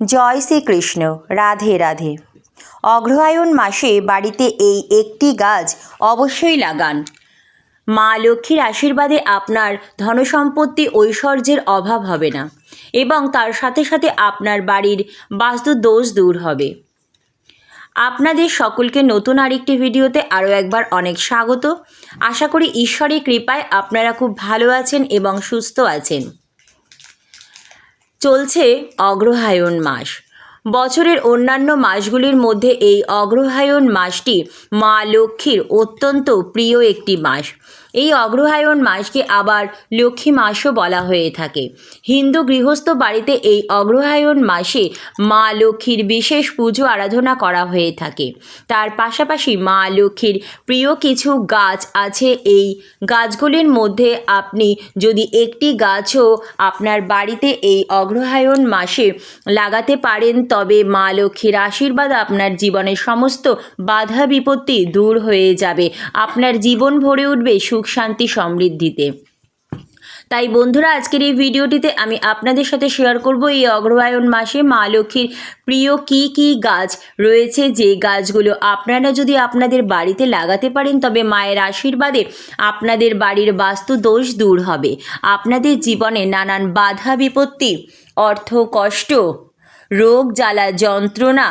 জয় শ্রীকৃষ্ণ, রাধে রাধে। অগ্রহায়ণ মাসে বাড়িতে এই একটি গাছ অবশ্যই লাগান। মা লক্ষ্মীর আশীর্বাদে আপনার ধনসম্পত্তি ঐশ্বর্যের অভাব হবে না এবং তার সাথে সাথে আপনার বাড়ির বাস্তু দোষ দূর হবে। আপনাদের সকলকে নতুন আরেকটি ভিডিওতে আরও একবার অনেক স্বাগত। আশা করি ঈশ্বরের কৃপায় আপনারা খুব ভালো আছেন এবং সুস্থ আছেন। চলছে অগ্রহায়ণ মাস। বছরের অন্যান্য মাসগুলির মধ্যে এই অগ্রহায়ণ মাসটি মা লক্ষ্মীর অত্যন্ত প্রিয় একটি মাস। এই অগ্রহায়ণ মাসকে আবার লক্ষ্মী মাসও বলা হয়ে থাকে। হিন্দু গৃহস্থ বাড়িতে এই অগ্রহায়ণ মাসে মা লক্ষ্মীর বিশেষ পুজো আরাধনা করা হয়ে থাকে। তার পাশাপাশি মা লক্ষ্মীর প্রিয় কিছু গাছ আছে। এই গাছগুলির মধ্যে আপনি যদি একটি গাছও আপনার বাড়িতে এই অগ্রহায়ণ মাসে লাগাতে পারেন, তবে মা লক্ষ্মীর আশীর্বাদ আপনার জীবনের সমস্ত বাধা বিপত্তি দূর হয়ে যাবে। আপনার জীবন ভরে উঠবে সুখ, শান্তি, সমৃদ্ধিতে। তাই বন্ধুরা, আজকের এই ভিডিওটিতে আমি আপনাদের সাথে শেয়ার করব এই অগ্রহায়ণ মাসে মা লক্ষ্মীর প্রিয় কী কী গাছ রয়েছে, যে গাছগুলো আপনারা যদি আপনাদের বাড়িতে লাগাতে পারেন, তবে মায়ের আশীর্বাদে আপনাদের বাড়ির বাস্তু দোষ দূর হবে। আপনাদের জীবনে নানান বাধা বিপত্তি, অর্থ কষ্ট, রোগ, জ্বালা যন্ত্রণা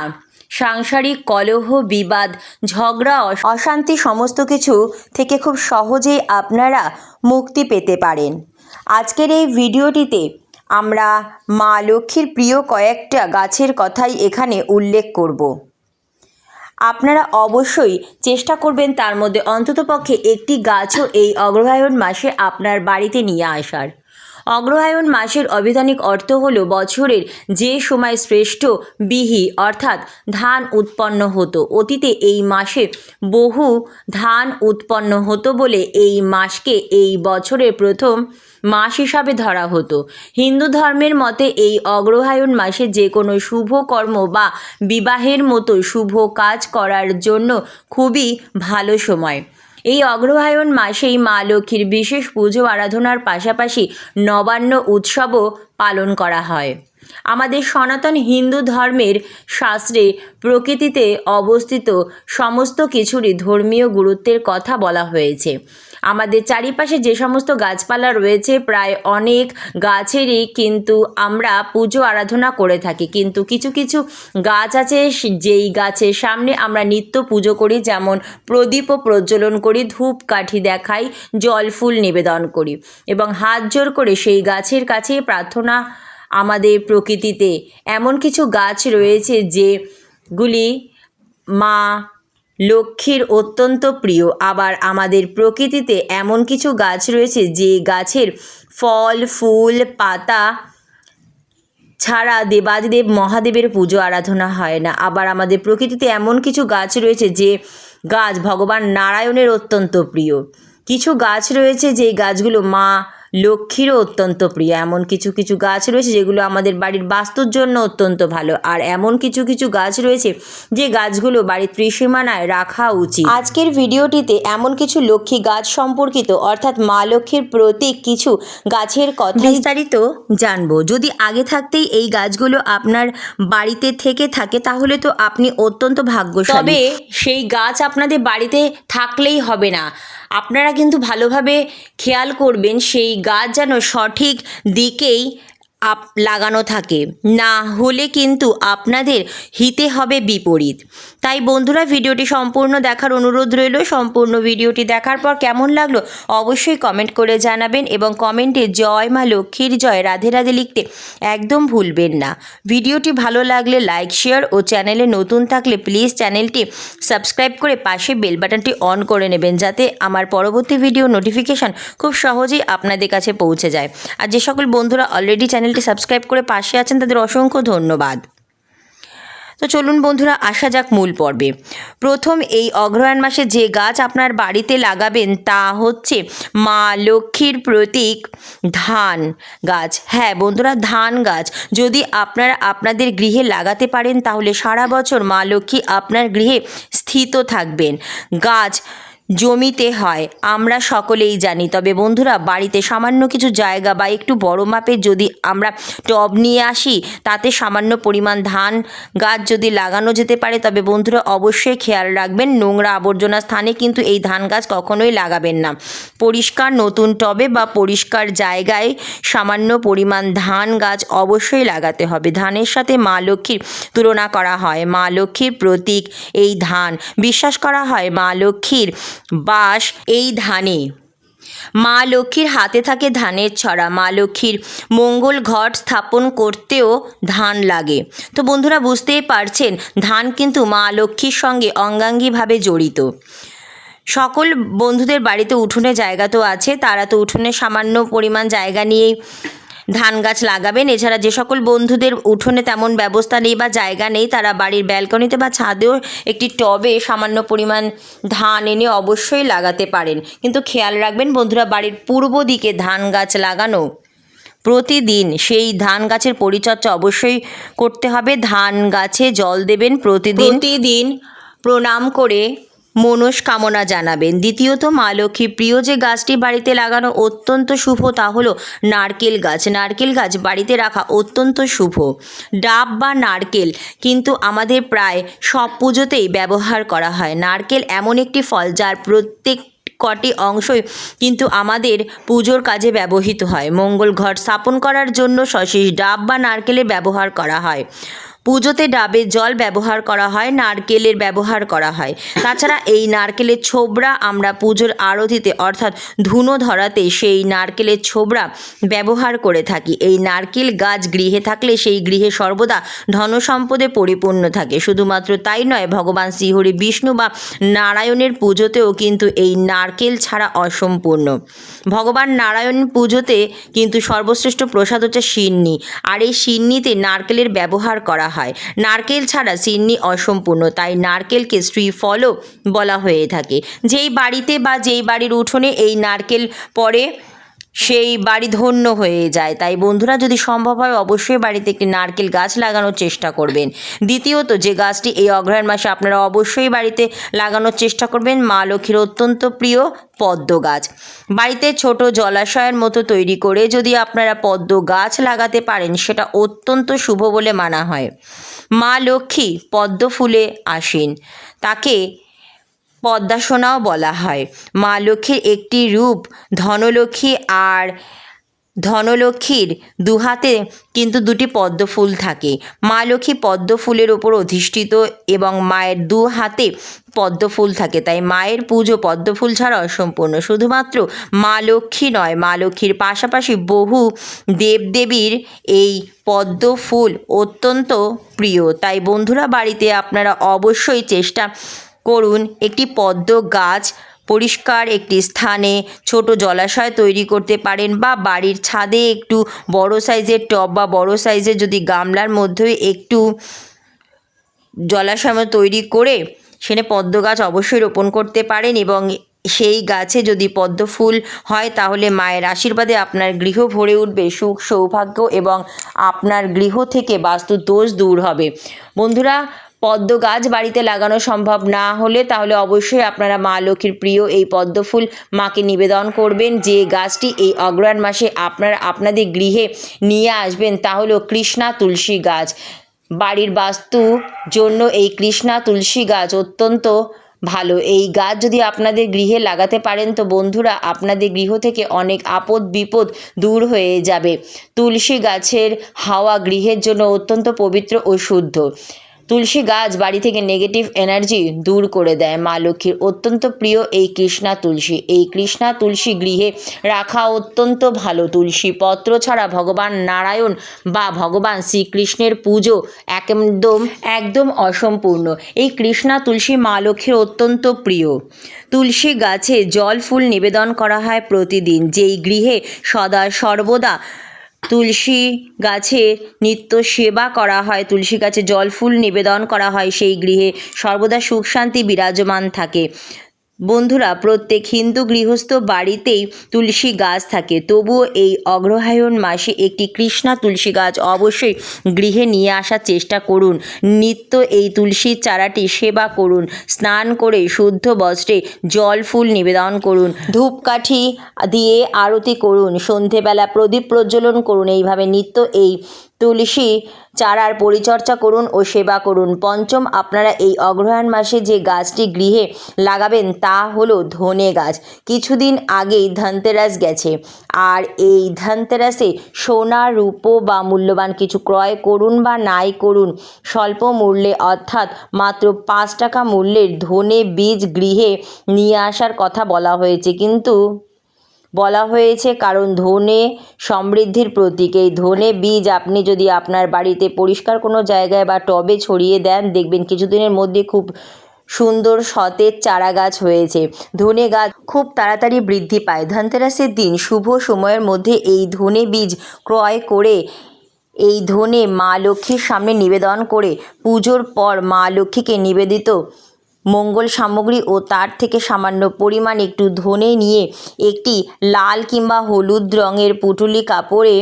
সাংসারিক কলহ, বিবাদ, ঝগড়া অশান্তি সমস্ত কিছু থেকে খুব সহজেই আপনারা মুক্তি পেতে পারেন। আজকের এই ভিডিওটিতে আমরা মা লক্ষ্মীর প্রিয় কয়েকটা গাছের কথাই এখানে উল্লেখ করব। আপনারা অবশ্যই চেষ্টা করবেন তার মধ্যে অন্ততপক্ষে একটি গাছও এই অগ্রহায়ণ মাসে আপনার বাড়িতে নিয়ে আসার। অগ্রহায়ণ মাসের অবিধানিক অর্থ হল বছরের যে সময় শ্রেষ্ঠ বিহি, অর্থাৎ ধান উৎপন্ন হতো। অতীতে এই মাসে বহু ধান উৎপন্ন হতো বলে এই মাসকে এই বছরের প্রথম মাস হিসাবে ধরা হতো। হিন্দু ধর্মের মতে এই অগ্রহায়ণ মাসে যে কোনো শুভ কর্ম বা বিবাহের মতো শুভ কাজ করার জন্য খুবই ভালো সময়। এই অগ্রহায়ণ মাসেই মা লক্ষ্মীর বিশেষ পুজো আরাধনার পাশাপাশি নবান্ন উৎসবও পালন করা হয়। আমাদের সনাতন হিন্দু ধর্মের শাস্ত্রে প্রকৃতিতে অবস্থিত সমস্ত কিছুরই ধর্মীয় গুরুত্বের কথা বলা হয়েছে। আমাদের চারিপাশে যে সমস্ত গাছপালা রয়েছে, প্রায় অনেক গাছেরই কিন্তু আমরা পুজো আরাধনা করে থাকি। কিন্তু কিছু কিছু গাছ আছে, যেই গাছের সামনে আমরা নিত্য পুজো করি, যেমন প্রদীপও প্রজ্বলন করি ধূপ কাঠি দেখাই, জল ফুল নিবেদন করি এবং হাত জোর করে সেই গাছের কাছে প্রার্থনা আমাদের প্রকৃতিতে। এমন কিছু গাছ রয়েছে যেগুলি মা লক্ষ্মীর অত্যন্ত প্রিয়। আবার আমাদের প্রকৃতিতে এমন কিছু গাছ রয়েছে যে গাছের ফল, ফুল, পাতা ছাড়া দেবাদিদেব মহাদেবের পুজো আরাধনা হয় না। আবার আমাদের প্রকৃতিতে এমন কিছু গাছ রয়েছে যে গাছ ভগবান নারায়ণের অত্যন্ত প্রিয়। কিছু গাছ রয়েছে যে গাছগুলো মা লক্ষ্মীরও অত্যন্ত প্রিয়। এমন কিছু কিছু গাছ রয়েছে যেগুলো আমাদের বাড়ির বাস্তুর জন্য অত্যন্ত ভালো। আর এমন কিছু কিছু গাছ রয়েছে যে গাছগুলো বাড়ির ত্রিসীমানায় রাখা উচিত। আজকের ভিডিওটিতে এমন কিছু লক্ষ্মী গাছ সম্পর্কিত, অর্থাৎ মা লক্ষ্মীর প্রতীক কিছু গাছের কথা বিস্তারিত জানব। যদি আগে থাকতেই এই গাছগুলো আপনার বাড়িতে থেকে থাকে, তাহলে তো আপনি অত্যন্ত ভাগ্যশালী। তবে সেই গাছ আপনাদের বাড়িতে থাকলেই হবে না। আপনারা কিন্তু ভালোভাবে খেয়াল করবেন সেই গাছ যেন সঠিক দিকেই আপ, লাগানো থাকে। না হলে কিন্তু আপনাদের হিতে হবে বিপরীত। তাই বন্ধুরা ভিডিওটি সম্পূর্ণ দেখার অনুরোধ রইল। সম্পূর্ণ ভিডিওটি দেখার পর কেমন লাগল অবশ্যই কমেন্ট করে জানাবেন এবং কমেন্টে জয় মা লক্ষ্মীর জয় রাধে রাধে লিখতে একদম ভুলবেন না। ভিডিওটি ভালো লাগলে লাইক, শেয়ার ও চ্যানেলে নতুন থাকলে প্লিজ চ্যানেলটি সাবস্ক্রাইব করে পাশে বেল বাটনটি অন করে নেবেন যাতে আমার পরবর্তী ভিডিও নোটিফিকেশান খুব সহজেই আপনাদের কাছে পৌঁছে যায়। আর যে সকল বন্ধুরা অলরেডি চ্যানেলটি সাবস্ক্রাইব করে পাশে আছেন তাদের অসংখ্য ধন্যবাদ। তো চলুন বন্ধুরা, আসা যাক মূল পর্বে। প্রথম এই অগ্রহায়ণ মাসে যে গাছ আপনার বাড়িতে লাগাবেন তা হচ্ছে মা লক্ষ্মীর প্রতীক ধান গাছ। হ্যাঁ বন্ধুরা, ধান গাছ। যদি আপনারা আপনাদের গৃহে লাগাতে পারেন তাহলে সারা বছর মা লক্ষ্মী আপনার গৃহে স্থিত থাকবেন। গাছ জমিতে হয়। আমরা সকলেই জানি। তবে বন্ধুরা, বাড়িতে সামান্য কিছু জায়গা বা একটু বড় মাপের যদি আমরা টব নিয়ে আসি, তাতে সামান্য পরিমাণ ধান গাছ যদি লাগানো যেতে পারে, তবে বন্ধুরা অবশ্যই খেয়াল রাখবেন, নোংরা আবর্জনা স্থানে কিন্তু এই ধান গাছ কখনোই লাগাবেন না। পরিষ্কার নতুন টবে বা পরিষ্কার জায়গায় সামান্য পরিমাণ ধান গাছ অবশ্যই লাগাতে হবে। ধানের সাথে মা লক্ষ্মীর তুলনা করা হয়। মা লক্ষ্মীর প্রতীক এই ধান। বিশ্বাস করা হয়, মা লক্ষ্মীর বাস এই ধানে। মা লক্ষ্মীর হাতে থাকে ধানের ছড়া। মা লক্ষ্মীর মঙ্গল ঘট স্থাপন করতেও ধান লাগে। তো বন্ধুরা, বুঝতেই পারছেন, ধান কিন্তু মা লক্ষ্মীর সঙ্গে অঙ্গাঙ্গিভাবে জড়িত। সকল বন্ধুদের বাড়িতে উঠোনে জায়গা তো আছে, তারা তো উঠোনে সামান্য পরিমাণ জায়গা নিয়েই ধান গাছ লাগাবেন। এছাড়া যে সকল বন্ধুদের উঠোনে তেমন ব্যবস্থা নেই বা জায়গা নেই, তারা বাড়ির ব্যালকনিতে বা ছাদেও একটি টবে সামান্য পরিমাণ ধান এনে অবশ্যই লাগাতে পারেন। কিন্তু খেয়াল রাখবেন বন্ধুরা, বাড়ির পূর্ব দিকে ধান গাছ লাগানো প্রতিদিন, সেই ধান গাছের পরিচর্যা অবশ্যই করতে হবে। ধান গাছে জল দেবেন প্রতিদিন। প্রতিদিন প্রণাম করে মনস্কামনা জানাবেন। দ্বিতীয়ত, মা লক্ষ্মী, প্রিয় যে গাছটি বাড়িতে লাগানো অত্যন্ত শুভ, তা হলো নারকেল গাছ। নারকেল গাছ বাড়িতে রাখা অত্যন্ত শুভ। ডাব বা নারকেল কিন্তু আমাদের প্রায় সব পুজোতেই ব্যবহার করা হয়। নারকেল এমন একটি ফল যার প্রত্যেক কটি অংশই কিন্তু আমাদের পুজোর কাজে ব্যবহৃত হয়। মঙ্গল ঘট স্থাপন করার জন্য সশীষ ডাব বা নারকেলের ব্যবহার করা হয়। পুজোতে ডাবের জল ব্যবহার করা হয়, নারকেলের ব্যবহার করা হয়। তাছাড়া এই নারকেলের ছোবড়া আমরা পুজোর আরতিতে, অর্থাৎ ধুনো ধরাতে সেই নারকেলের ছোবড়া ব্যবহার করে থাকি। এই নারকেল গাছ গৃহে থাকলে সেই গৃহে সর্বদা ধনসম্পদে পরিপূর্ণ থাকে। শুধুমাত্র তাই নয়, ভগবান শ্রীহরি বিষ্ণু বা নারায়ণের পুজোতেও কিন্তু এই নারকেল ছাড়া অসম্পূর্ণ। ভগবান নারায়ণ পুজোতে কিন্তু সর্বশ্রেষ্ঠ প্রসাদ হচ্ছে সিন্নি। আর এই সিন্নিতে নারকেলের ব্যবহার করা হয়। নারকেল ছাড়া সিন্নি অসম্পূর্ণ, তাই নারকেলকে শ্রীফলও বলা হয়ে থাকে। যেই বাড়িতে বা যেই বাড়ির উঠোনে এই নারকেল পড়ে সেই বাড়ি ধন্য হয়ে যায়। তাই বন্ধুরা, যদি সম্ভব হয়, অবশ্যই বাড়িতে একটি নারকেল গাছ লাগানোর চেষ্টা করবেন। দ্বিতীয়ত, যে গাছটি এই অগ্রহায়ণ মাসে আপনারা অবশ্যই বাড়িতে লাগানোর চেষ্টা করবেন, মা লক্ষ্মীর অত্যন্ত প্রিয় পদ্ম গাছ। বাড়িতে ছোট জলাশয়ের মতো তৈরি করে যদি আপনারা পদ্ম গাছ লাগাতে পারেন, সেটা অত্যন্ত শুভ বলে মানা হয়। মা লক্ষ্মী পদ্ম ফুলে আসেন। তাকে পদ্মাসনাও বলা হয়। মা লক্ষ্মীর একটি রূপ ধনলক্ষ্মী আর ধনলক্ষ্মীর দুহাতে কিন্তু দুটি পদ্ম ফুল থাকে। মা লক্ষ্মী পদ্ম ফুলের ওপর অধিষ্ঠিত এবং মায়ের দু হাতে পদ্ম ফুল থাকে। তাই মায়ের পুজো পদ্ম ফুল ছাড়া অসম্পূর্ণ। শুধুমাত্র মা লক্ষ্মী নয়, মা লক্ষ্মীর পাশাপাশি বহু দেবদেবীর এই পদ্ম ফুল অত্যন্ত প্রিয়। তাই বন্ধুরা, বাড়িতে আপনারা অবশ্যই চেষ্টা করুন। একটি পদ্ম গাছ পরিষ্কার একটি স্থানে ছোট জলাশয় তৈরি করতে পারেন বা বাড়ির ছাদে একটু বড় সাইজের টব বা বড় সাইজের যদি গামলার মধ্যে একটু জলাশয় তৈরি করে সেখানে পদ্ম গাছ অবশ্যই রোপণ করতে পারেন এবং সেই গাছে যদি পদ্ম ফুল হয় তাহলে মায়ের আশীর্বাদে আপনার গৃহ ভরে উঠবে সুখ, সৌভাগ্য এবং আপনার গৃহ থেকে বাস্তু দোষ দূর হবে। বন্ধুরা পদ্ম গাছ বাড়িতে লাগানো সম্ভব না হলে তাহলে অবশ্যই আপনারা মা লক্ষ্মীর প্রিয় এই পদ্ম ফুল মাকে নিবেদন করবেন যে গাছটি এই অগ্রহায়ণ মাসে আপনারা আপনাদের গৃহে নিয়ে আসবেন। তা কৃষ্ণা তুলসী গাছ। বাড়ির বাস্তু জন্য এই কৃষ্ণা তুলসী গাছ অত্যন্ত ভালো। এই গাছ যদি আপনাদের গৃহে লাগাতে পারেন তো বন্ধুরা আপনাদের গৃহ থেকে অনেক আপদ বিপদ দূর হয়ে যাবে। তুলসী গাছের হাওয়া গৃহের জন্য অত্যন্ত পবিত্র ও শুদ্ধ। তুলসী গাছ বাড়ি থেকে নেগেটিভ এনার্জি দূর করে দেয়। মা লক্ষ্মীর অত্যন্ত প্রিয় এই কৃষ্ণা তুলসী। এই কৃষ্ণা তুলসী গৃহে রাখা অত্যন্ত ভালো তুলসী পত্র ছাড়া ভগবান নারায়ণ বা ভগবান শ্রীকৃষ্ণের পুজো একদম একদম অসম্পূর্ণ। এই কৃষ্ণা তুলসী মা লক্ষ্মীর অত্যন্ত প্রিয়। তুলসী গাছে জল ফুল নিবেদন করা হয় প্রতিদিন। যেই গৃহে সদা সর্বদা তুলসী গাছের নিত্য সেবা করা হয়, তুলসী গাছে জল ফুল নিবেদন করা হয়, সেই গৃহে সর্বদা সুখ শান্তি বিরাজমান থাকে। বন্ধুরা, প্রত্যেক হিন্দু গৃহস্থ বাড়িতেই তুলসী গাছ থাকে। তবুও এই অগ্রহায়ণ মাসে একটি কৃষ্ণা তুলসী গাছ অবশ্যই গৃহে নিয়ে আসার চেষ্টা করুন। নিত্য এই তুলসীর চারাটি সেবা করুন। স্নান করে শুদ্ধ বস্ত্রে জল, ফুল নিবেদন করুন। ধূপকাঠি দিয়ে আরতি করুন। সন্ধেবেলা প্রদীপ প্রজ্বলন করুন। এইভাবে নিত্য এই তুলসী চারার পরিচর্যা করুন ও সেবা করুন। পঞ্চম, আপনারা এই অগ্রহায়ণ মাসে যে গাছটি গৃহে লাগাবেন তা হলো ধনে গাছ। কিছুদিন আগেই ধনতেরাস গেছে। আর এই ধনতেরাসে সোনা, রূপো বা মূল্যবান কিছু ক্রয় করুন বা নাই করুন, স্বল্প মূল্যে অর্থাৎ মাত্র পাঁচ টাকা মূল্যের ধনে বীজ গৃহে নিয়ে আসার কথা বলা হয়েছে। কিন্তু বলা হয়েছে, কারণ ধনে সমৃদ্ধির প্রতীক। এই ধনে বীজ আপনি যদি আপনার বাড়িতে পরিষ্কার কোনো জায়গায় বা টবে ছড়িয়ে দেন, দেখবেন কিছুদিনের মধ্যে খুব সুন্দর সতেজ চারা গাছ হয়েছে। ধনে গাছ খুব তাড়াতাড়ি বৃদ্ধি পায়। ধনতেরাসের দিন শুভ সময়ের মধ্যে এই ধনে বীজ ক্রয় করে, এই ধনে মা লক্ষ্মীর সামনে নিবেদন করে, পুজোর পর মা লক্ষ্মীকে নিবেদিত মঙ্গল সামগ্রী ও তার থেকে সামান্য পরিমাণ একটু ধনে নিয়ে একটি লাল কিংবা হলুদ রঙের পুটুলি কাপড়ে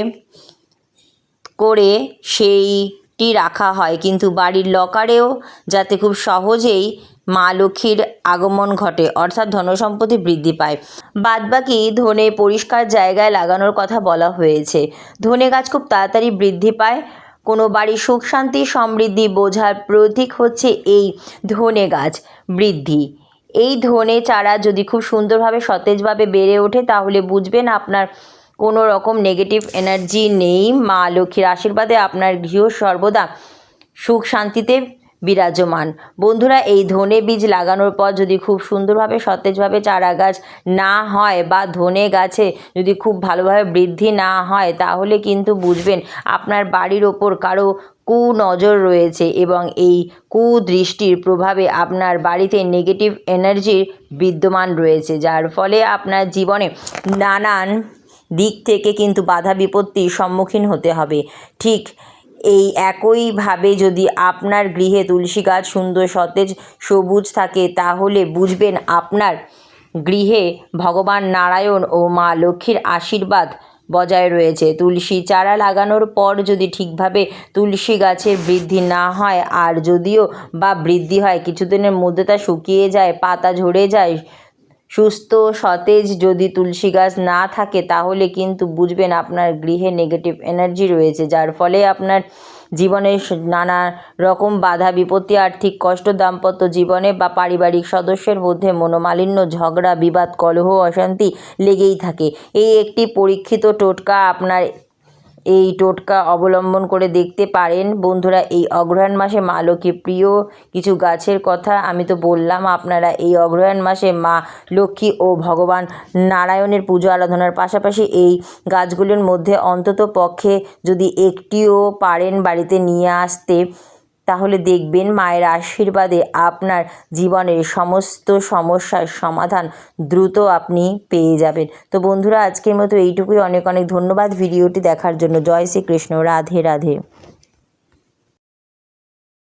করে সেইটি রাখা হয়। কিন্তু বাড়ির লকারেও যাতে খুব সহজেই মা লক্ষ্মীর আগমন ঘটে, অর্থাৎ ধনসম্পত্তি বৃদ্ধি পায়। বাদবাকি ধনে পরিষ্কার জায়গায় লাগানোর কথা বলা হয়েছে। ধনে গাছ খুব তাড়াতাড়ি বৃদ্ধি পায় কোনো বাড়ির সুখ শান্তি সমৃদ্ধি বোঝার প্রতীক হচ্ছে এই ধনে গাছ বৃদ্ধি। এই ধনে চারা যদি খুব সুন্দরভাবে সতেজভাবে বেড়ে ওঠে, তাহলে বুঝবেন আপনার কোনো রকম নেগেটিভ এনার্জি নেই। মা লক্ষ্মীর আশীর্বাদে আপনার গৃহ সর্বদা সুখ শান্তিতে বিরাজমান। বন্ধুরা, এই ধনে বীজ লাগানোর পর যদি খুব সুন্দরভাবে, সতেজভাবে চারা গাছ না হয় বা ধনে গাছে যদি খুব ভালোভাবে বৃদ্ধি না হয়, তাহলে কিন্তু বুঝবেন আপনার বাড়ির ওপর কারও কুনজর রয়েছে এবং এই কুদৃষ্টির প্রভাবে আপনার বাড়িতে নেগেটিভ এনার্জির বিদ্যমান রয়েছে, যার ফলে আপনার জীবনে নানান দিক থেকে কিন্তু বাধা বিপত্তির সম্মুখীন হতে হবে। ঠিক এই একইভাবে যদি আপনার গৃহে তুলসী গাছ সুন্দর সতেজ সবুজ থাকে, তাহলে বুঝবেন আপনার গৃহে ভগবান নারায়ণ ও মা লক্ষ্মীর আশীর্বাদ বজায় রয়েছে। তুলসী চারা লাগানোর পর যদি ঠিকভাবে তুলসী গাছের বৃদ্ধি না হয়, আর যদিও বা বৃদ্ধি হয়, কিছুদিনের মধ্যে তা শুকিয়ে যায়, পাতা ঝরে যায় সুস্থ, সতেজ যদি তুলসী গাছ না থাকে, তাহলে কিন্তু বুঝবেন আপনার গৃহে নেগেটিভ এনার্জি রয়েছে, যার ফলে আপনার জীবনে নানা রকম বাধা, বিপত্তি, আর্থিক কষ্ট, দাম্পত্য জীবনে বা পারিবারিক সদস্যের মধ্যে মনোমালিন্য, ঝগড়া, বিবাদ, কলহ, অশান্তি লেগেই থাকে। এই একটি পরীক্ষিত টোটকা আপনার এই টোটকা অবলম্বন করে দেখতে পারেন। বন্ধুরা, এই অগ্রহায়ণ মাসে মা লক্ষ্মী প্রিয় কিছু গাছের কথা আমি তো বললাম, আপনারা এই অগ্রহায়ণ মাসে মা লক্ষ্মী ও ভগবান নারায়ণের পুজো আরাধনার পাশাপাশি এই গাছগুলির মধ্যে অন্তত পক্ষে যদি একটিও পারেন বাড়িতে নিয়ে আসতে তাহলে দেখবেন মায়ের আশীর্বাদে আপনার জীবনের সমস্ত সমস্যার সমাধান দ্রুত আপনি পেয়ে যাবেন। তো বন্ধুরা, আজকের মতো এইটুকুই। অনেক অনেক ধন্যবাদ ভিডিওটি দেখার জন্য। জয় শ্রীকৃষ্ণ। রাধে রাধে।